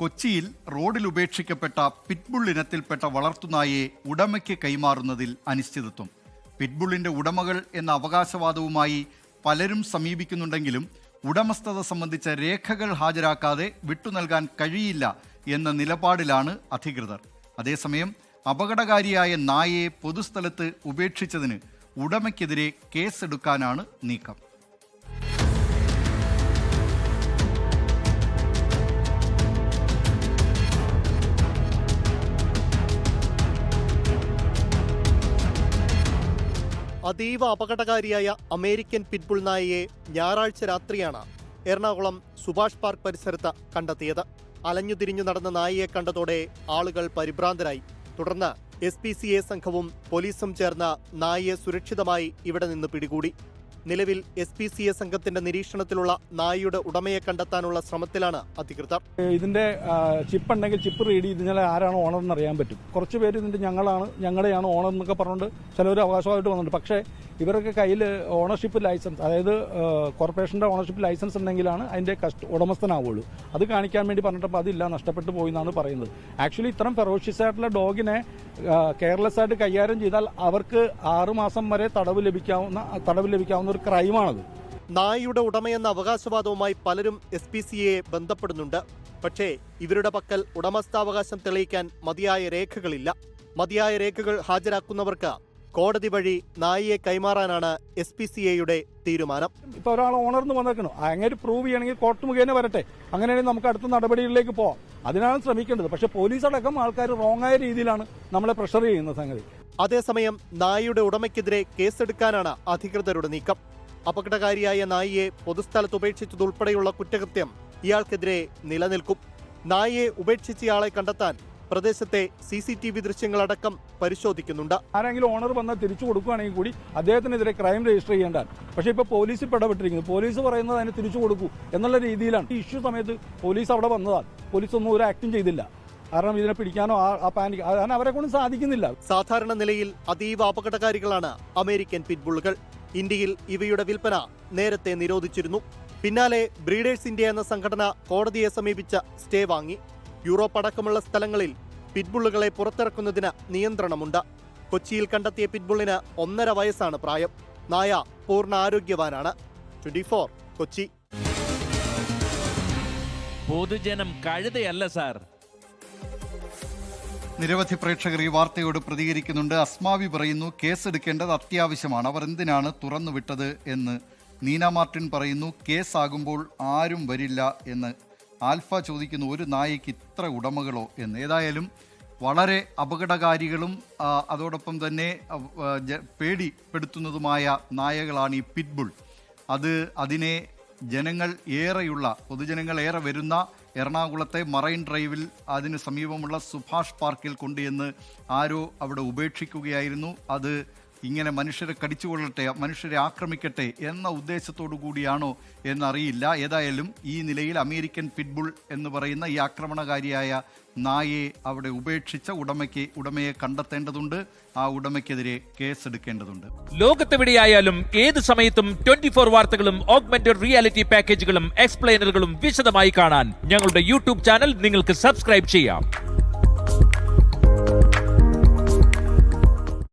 കൊച്ചിയിൽ റോഡിൽ ഉപേക്ഷിക്കപ്പെട്ട പിറ്റ്ബുൾ ഇനത്തിൽപ്പെട്ട വളർത്തുനായെ ഉടമയ്ക്ക് കൈമാറുന്നതിൽ അനിശ്ചിതത്വം. പിറ്റ്ബുള്ളിന്റെ ഉടമകൾ എന്ന അവകാശവാദവുമായി പലരും സമീപിക്കുന്നുണ്ടെങ്കിലും ഉടമസ്ഥത സംബന്ധിച്ച രേഖകൾ ഹാജരാക്കാതെ വിട്ടുനൽകാൻ കഴിയില്ല എന്ന നിലപാടിലാണ് അധികൃതർ. അതേസമയം അപകടകാരിയായ നായയെ പൊതുസ്ഥലത്ത് ഉപേക്ഷിച്ചതിന് ഉടമയ്ക്കെതിരെ കേസെടുക്കാനാണ് നീക്കം. അതീവ അപകടകാരിയായ അമേരിക്കൻ പിറ്റ്ബുൾ നായയെ ഞായറാഴ്ച രാത്രിയാണ് എറണാകുളം സുഭാഷ് പാർക്ക് പരിസരത്ത് കണ്ടെത്തിയത്. അലഞ്ഞുതിരിഞ്ഞു നടന്ന നായയെ കണ്ടതോടെ ആളുകൾ പരിഭ്രാന്തരായി. തുടർന്ന് എസ് സംഘവും പോലീസും ചേർന്ന് നായയെ സുരക്ഷിതമായി ഇവിടെ നിന്ന് പിടികൂടി. നിലവിൽ എസ് പി സി എ സംഘത്തിന്റെ നിരീക്ഷണത്തിലുള്ള നായയുടെ ഉടമയെ കണ്ടെത്താനുള്ള ശ്രമത്തിലാണ് അധികൃതർ. ഇതിന്റെ ചിപ്പ് ഉണ്ടെങ്കിൽ ചിപ്പ് റീഡ് ചെയ്ത് കഴിഞ്ഞാൽ ആരാണ് ഓണർ എന്ന് അറിയാൻ പറ്റും. കുറച്ച് പേര് ഇതിന്റെ ഞങ്ങളാണ് ഞങ്ങളുടെയാണ് ഓണർ എന്നൊക്കെ പറഞ്ഞുകൊണ്ട് ചിലവർ അവകാശമായിട്ട് വന്നിട്ടുണ്ട്. പക്ഷേ ഇവരൊക്കെ കയ്യിൽ ഓണർഷിപ്പ് ലൈസൻസ് അതായത് കോർപ്പറേഷന്റെ ഓണർഷിപ്പ് ലൈസൻസ് ഉണ്ടെങ്കിലാണ് അതിന്റെ കസ്റ്റ ഉടമസ്ഥനാവുള്ളൂ അത് കാണിക്കാൻ വേണ്ടി പറഞ്ഞിട്ടപ്പോൾ അതില്ല നഷ്ടപ്പെട്ടു പോയി എന്നാണ് പറയുന്നത്. ആക്ച്വലി ഇത്തരം ഫെറോഷ്യസ് ആയിട്ടുള്ള ഡോഗിനെ കെയർലെസ് ആയിട്ട് കൈകാര്യം ചെയ്താൽ അവർക്ക് ആറുമാസം വരെ തടവ് ലഭിക്കാവുന്ന തടവ് ലഭിക്കാവുന്ന ഒരു ക്രൈമാണത്. നായയുടെ ഉടമയെന്ന അവകാശവാദവുമായി പലരും എസ് പി സിയെ ബന്ധപ്പെടുന്നുണ്ട്. പക്ഷേ ഇവരുടെ പക്കൽ ഉടമസ്ഥാവകാശം തെളിയിക്കാൻ മതിയായ രേഖകളില്ല. മതിയായ രേഖകൾ ഹാജരാക്കുന്നവർക്ക് കോടതി വഴി നായിയെ കൈമാറാനാണ് എസ് പി സി എയുടെ തീരുമാനം. ഇപ്പൊ ഒരാൾ ഓണർ എന്ന് വന്നേക്കണു. അങ്ങനെ പ്രൂവ് ചെയ്യണമെങ്കിൽ കോർട്ട് മുഖേന വരട്ടെ. അങ്ങനെയാണെങ്കിൽ നമുക്ക് അടുത്ത നടപടികളിലേക്ക് പോവാം. അതിനാണ് ശ്രമിക്കേണ്ടത്. പക്ഷെ പോലീസ് അടക്കം ആൾക്കാർ റോങ് ആയ രീതിയിലാണ് നമ്മളെ പ്രഷർ ചെയ്യുന്ന സംഗതി. അതേസമയം നായയുടെ ഉടമയ്ക്കെതിരെ കേസെടുക്കാനാണ് അധികൃതരുടെ നീക്കം. അപകടകാരിയായ നായിയെ പൊതുസ്ഥലത്ത് ഉപേക്ഷിച്ചതുൾപ്പെടെയുള്ള കുറ്റകൃത്യം ഇയാൾക്കെതിരെ നിലനിൽക്കും. നായയെ ഉപേക്ഷിച്ചയാളെ കണ്ടെത്താൻ പ്രദേശത്തെ സി സി ടി വി ദൃശ്യങ്ങളടക്കം പരിശോധിക്കുന്നുണ്ട്. ആരെങ്കിലും ഓണർ വന്നാൽ തിരിച്ചു കൊടുക്കുകയാണെങ്കിൽ കൂടി അദ്ദേഹത്തിനെതിരെ ക്രൈം രജിസ്റ്റർ ചെയ്യേണ്ട പക്ഷേ ഇപ്പോൾ പോലീസ് ഇടപെട്ടിരിക്കുന്നു പോലീസ് പറയുന്നത് അതിന് തിരിച്ചു കൊടുക്കൂ എന്നുള്ള രീതിയിലാണ്. ഈ ഇഷ്യൂ സമയത്ത് പോലീസ് അവിടെ വന്നതാണ്. പോലീസ് ഒന്നും ഒരു ആക്ടും ചെയ്തില്ല. കാരണം ഇതിനെ പിടിക്കാനോ ആ- പാനി പാനിക് കാരണം അവരെ കൊണ്ട് സാധിക്കുന്നില്ല. സാധാരണ നിലയിൽ അതീവ അപകടകാരികളാണ് അമേരിക്കൻ പിറ്റ്ബുള്ളുകൾ ഇന്ത്യയിൽ ഇവയുടെ വിൽപ്പന നേരത്തെ നിരോധിച്ചിരുന്നു. പിന്നാലെ ബ്രീഡേഴ്സ് ഇന്ത്യ എന്ന സംഘടന കോടതിയെ സമീപിച്ച സ്റ്റേ വാങ്ങി. യൂറോപ്പ് അടക്കമുള്ള സ്ഥലങ്ങളിൽ പിറ്റ്ബുള്ളുകളെ പുറത്തിറക്കുന്നതിന് നിയന്ത്രണമുണ്ട്. കൊച്ചിയിൽ കണ്ടെത്തിയ പിറ്റ്ബുള്ളിന് ഒന്നര വയസ്സാണ് പ്രായം. നായ പൂർണ ആരോഗ്യവാനാണ് ട്വന്റി കൊച്ചി. പൊതുജനം കഴുതയല്ല സാർ. നിരവധി പ്രേക്ഷകർ ഈ വാർത്തയോട് പ്രതികരിക്കുന്നുണ്ട്. അസ്മാവി പറയുന്നു കേസെടുക്കേണ്ടത് അത്യാവശ്യമാണ്. അവർ എന്തിനാണ് തുറന്നുവിട്ടത് എന്ന്? നീന മാർട്ടിൻ പറയുന്നു കേസാകുമ്പോൾ ആരും വരില്ല എന്ന്. ആൽഫ ചോദിക്കുന്നു ഒരു നായയ്ക്ക് ഇത്ര ഉടമകളോ എന്ന്? ഏതായാലും വളരെ അപകടകാരികളും അതോടൊപ്പം തന്നെ പേടിപ്പെടുത്തുന്നതുമായ നായകളാണ് ഈ പിറ്റ്ബുൾ. അത് അതിനെ ജനങ്ങൾ ഏറെയുള്ള പൊതുജനങ്ങൾ ഏറെ വരുന്ന എറണാകുളത്തെ മറൈൻ ഡ്രൈവിൽ അതിന് സമീപമുള്ള സുഭാഷ് പാർക്കിൽ കൊണ്ടുചെന്ന് ആരോ അവിടെ ഉപേക്ഷിക്കുകയായിരുന്നു. അത് ഇങ്ങനെ മനുഷ്യരെ കടിച്ചുകൊള്ളട്ടെ മനുഷ്യരെ ആക്രമിക്കട്ടെ എന്ന ഉദ്ദേശത്തോടു കൂടിയാണോ എന്നറിയില്ല. ഏതായാലും ഈ നിലയിൽ അമേരിക്കൻ പിറ്റ്ബുൾ എന്ന് പറയുന്ന ഈ ആക്രമണകാരിയായ നായയെ അവിടെ ഉപേക്ഷിച്ച ഉടമയ്ക്ക് ഉടമയെ കണ്ടെത്തേണ്ടതുണ്ട്. ആ ഉടമയ്ക്കെതിരെ കേസെടുക്കേണ്ടതുണ്ട്. ലോകത്തെവിടെയായാലും ഏത് സമയത്തും ട്വന്റി ഫോർ വാർത്തകളും ഓഗ്മെന്റഡ് റിയാലിറ്റി പാക്കേജുകളും എക്സ്പ്ലെയിനറുകളും വിശദമായി കാണാൻ ഞങ്ങളുടെ യൂട്യൂബ് ചാനൽ നിങ്ങൾക്ക് സബ്സ്ക്രൈബ് ചെയ്യാം.